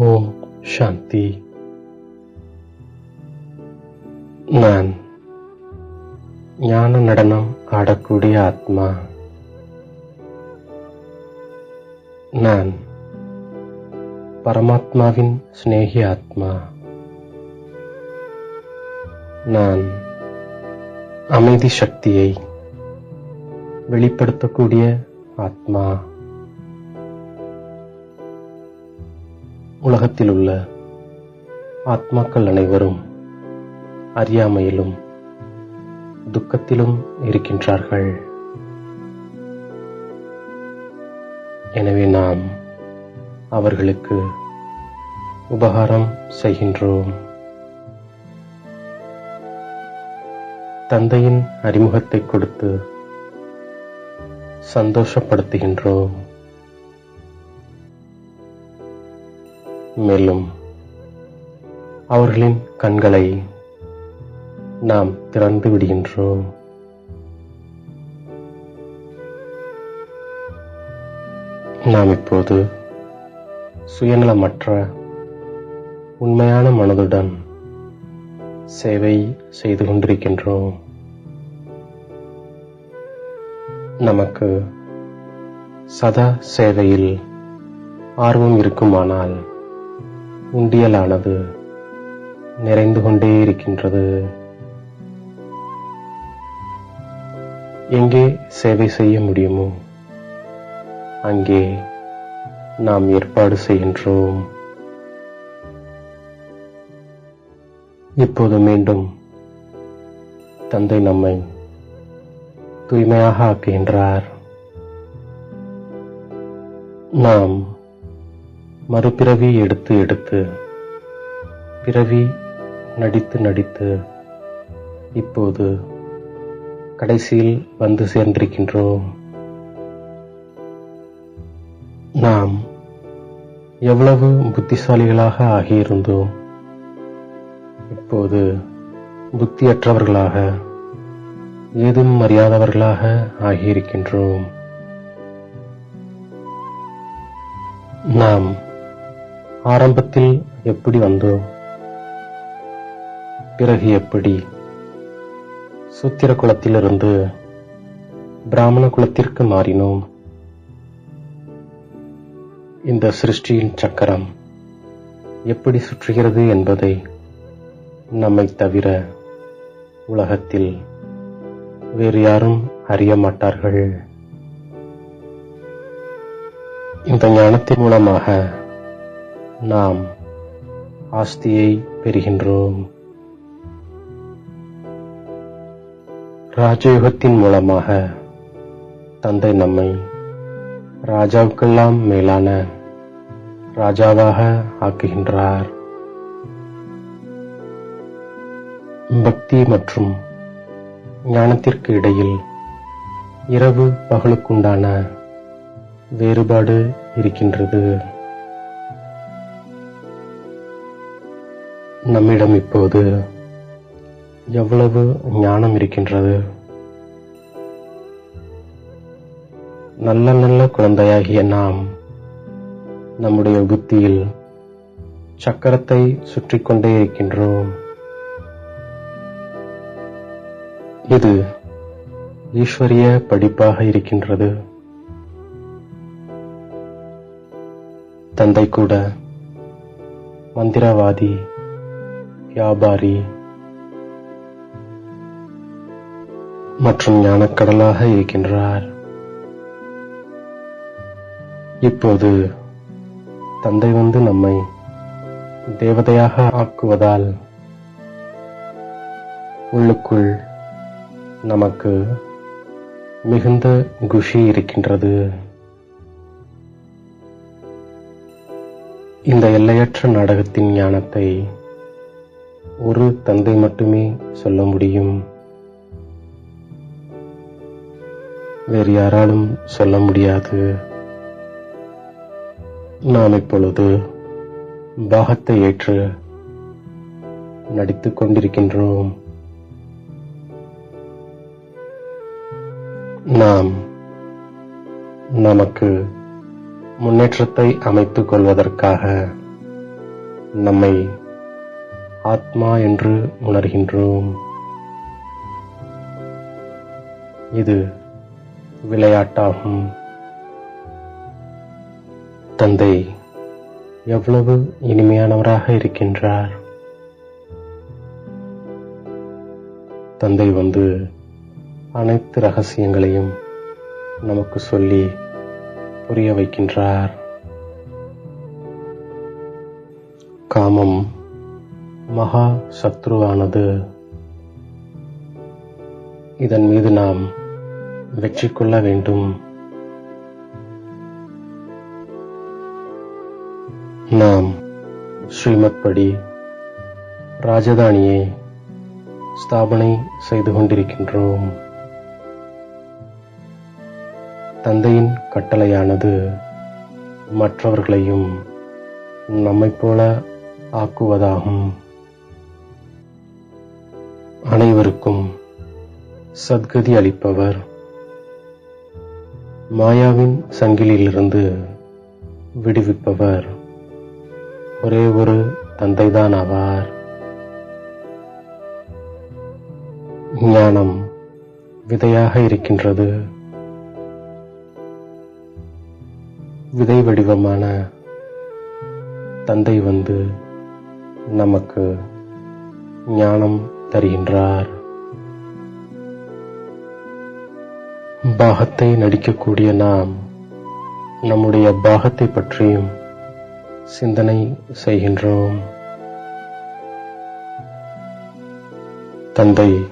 ஓம் சாந்தி நான் ஞான நடனம் ஆடக்கூடிய ஆத்மா நான் பரமாத்மாவின் சிநேகி ஆத்மா நான் அமைதி சக்தியை வெளிப்படுத்தக்கூடிய ஆத்மா உலகத்தில் உள்ள ஆத்மாக்கள் அனைவரும் அறியாமையிலும் துக்கத்திலும் இருக்கின்றார்கள். எனவே நாம் அவர்களுக்கு உபகாரம் செய்கின்றோம். தந்தையின் அறிமுகத்தை கொடுத்து சந்தோஷப்படுத்துகின்றோம். மேலும் அவர்களின் கண்களை நாம் திறந்து விடுகின்றோம். நாம் இப்போது சுயநலமற்ற உண்மையான மனதுடன் சேவை செய்து கொண்டிருக்கின்றோம். நமக்கு சதா சேவையில் ஆர்வம் இருக்குமானால் உண்டியலானது நிறைந்து கொண்டே இருக்கின்றது. எங்கே சேவை செய்ய முடியுமோ அங்கே நாம் ஏற்பாடு செய்கின்றோம். இப்போது மீண்டும் தந்தை நம்மை தூய்மையாக ஆக்குகின்றார். நாம் மறுபிறவி எடுத்து எடுத்து பிறவி நடித்து நடித்து இப்போது கடைசியில் வந்து சேர்ந்திருக்கின்றோம். நாம் எவ்வளவு புத்திசாலிகளாக ஆகியிருந்தோம். இப்போது புத்தியற்றவர்களாக ஏதும் அறியாதவர்களாக ஆகியிருக்கின்றோம். நாம் ஆரம்பத்தில் எப்படி வந்தோம் பிறகு எப்படி? சூத்திர குலத்திலிருந்து பிராமண குலத்திற்கு மாறினோம். இந்த சிருஷ்டியின் சக்கரம் எப்படி சுற்றுகிறது என்பதை நம்மை தவிர உலகத்தில் வேறு யாரும் அறிய மாட்டார்கள். இந்த ஞானத்தின் மூலமாக நாம் ஆஸ்தியை பெறுகின்றோம். ராஜயோகத்தின் மூலமாக தந்தை நம்மை ராஜாவுக்கெல்லாம் மேலான ராஜாவாக ஆக்குகின்றார். பக்தி மற்றும் ஞானத்திற்கு இடையில் இரவு பகலுக்குண்டான வேறுபாடு இருக்கின்றது. நம்மிடம் இப்போது எவ்வளவு ஞானம் இருக்கின்றது? நல்ல நல்ல குழந்தையாகிய நாம் நம்முடைய புத்தியில் சக்கரத்தை சுற்றி கொண்டே இருக்கின்றோம். இது ஈஸ்வரிய படிப்பாக இருக்கின்றது. தந்தை கூட மந்திரவாதி வியாபாரி மற்றும் ஞானக்கடலாக இருக்கின்றார். இப்போது தந்தை வந்து நம்மை தேவதையாக ஆக்குவதால் உள்ளுக்குள் நமக்கு மிகுந்த குஷி இருக்கின்றது. இந்த எல்லையற்ற நாடகத்தின் ஞானத்தை ஒரு தந்தை மட்டுமே சொல்ல முடியும். வேறு யாராலும் சொல்ல முடியாது. நாம் இப்பொழுது பாகத்தை ஏற்று நடித்துக் கொண்டிருக்கின்றோம். நாம் நமக்கு முன்னேற்றத்தை அமைத்துக் கொள்வதற்காக நம்மை ஆத்மா என்று உணர்கின்றோம். இது விளையாட்டாகும். தந்தை எவ்வளவு இனிமையானவராக இருக்கின்றார்? தந்தை வந்து அனைத்து ரகசியங்களையும் நமக்கு சொல்லி புரிய வைக்கின்றார். காமம் மகா சத்ருவானது இதன் மீது நாம் வெற்றி கொள்ள வேண்டும். நாம் ஸ்ரீமத் படி ராஜதானியை ஸ்தாபனை செய்து கொண்டிருக்கின்றோம். தந்தையின் கட்டளையானது மற்றவர்களையும் நம்மைப் போல ஆக்குவதாகும். அனைவருக்கும் சத்கதி அளிப்பவர். மாயாவின் சங்கிலியிலிருந்து விடுவிப்பவர். ஒரே ஒரு தந்தைதான் ஆவார். ஞானம் விதையாக இருக்கின்றது. விதை வடிவமான தந்தை வந்து நமக்கு ஞானம் தருகின்றார். பாகத்தை நடிக்கக்கூடிய நாம் நம்முடைய பாகத்தை பற்றியும் சிந்தனை செய்கின்றோம். தந்தை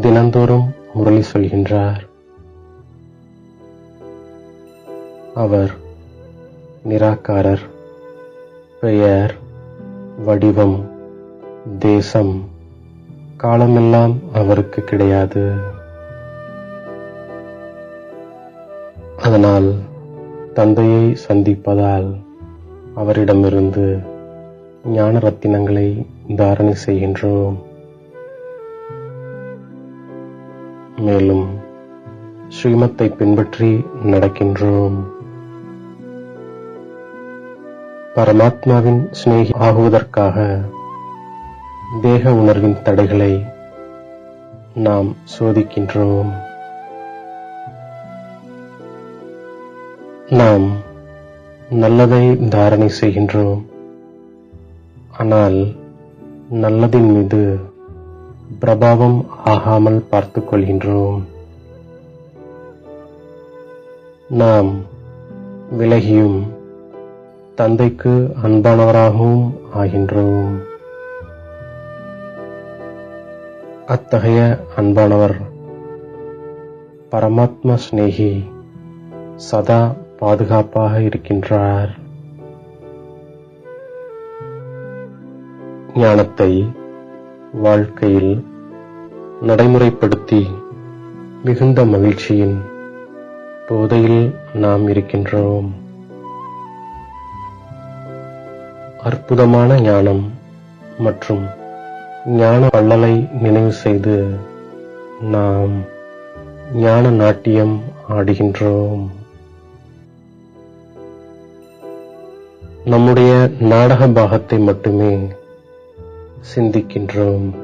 தினந்தோறும் முரளி சொல்கின்றார். அவர் நிராகாரர் பெயர் வடிவம் தேசம் காலமெல்லாம் அவருக்கு கிடையாது. அதனால் தந்தையை சந்திப்பதால் அவரிடமிருந்து ஞான ரத்தினங்களை தாரணை செய்கின்றோம். மேலும் ஸ்ரீமத்தை பின்பற்றி நடக்கின்றோம். பரமாத்மாவின் சிநேகி ஆகுவதற்காக தேக உணர்வின் தடைகளை நாம் சோதிக்கின்றோம். நாம் நல்லதை தாரணை செய்கின்றோம். ஆனால் நல்லதின் மீது பிரபாவம் ஆகாமல் பார்த்துக் கொள்கின்றோம். நாம் விலகியும் தந்தைக்கு அன்பானவராகவும் ஆகின்றோம். அத்தகைய அன்பானவர் பரமாத்ம சிநேகி சதா பாதுகாப்பாக இருக்கின்றார். ஞானத்தை வாழ்க்கையில் நடைமுறைப்படுத்தி மிகுந்த மகிழ்ச்சியின் போதையில் நாம் இருக்கின்றோம். அற்புதமான ஞானம் மற்றும் ஞான வள்ளலை நினைவு செய்து நாம் ஞான நாட்டியம் ஆடுகின்றோம். நம்முடைய நாடக பாகத்தை மட்டுமே சிந்திக்கின்றோம்.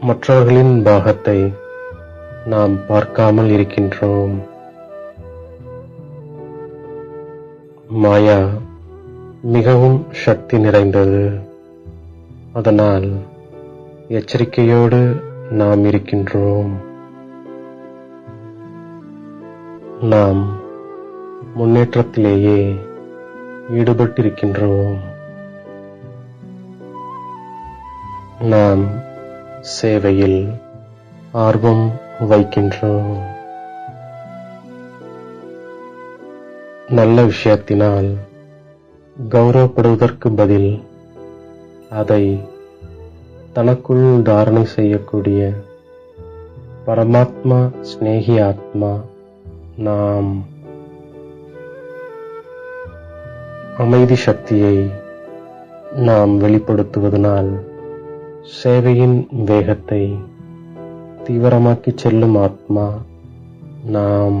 மற்றவர்களின் பாகத்தை நாம் பார்க்காமல் இருக்கின்றோம். மாயா மிகவும் சக்தி நிறைந்தது. அதனால் எச்சரிக்கையோடு நாம் இருக்கின்றோம். நாம் முன்னேற்றத்திலேயே ஈடுபட்டிருக்கின்றோம். நாம் சேவையில் ஆர்வம் வைக்கின்றோம். நல்ல விஷயத்தினால் கௌரவப்படுவதற்கு பதில் அதை தனக்குள் தாரணை செய்யக்கூடிய பரமாத்மா சிநேகி ஆத்மா நாம் அமைதி சக்தியை நாம் வெளிப்படுத்துவதனால் சேவையின் வேகத்தை தீவிரமாக்கி செல்லும் ஆத்மா நாம்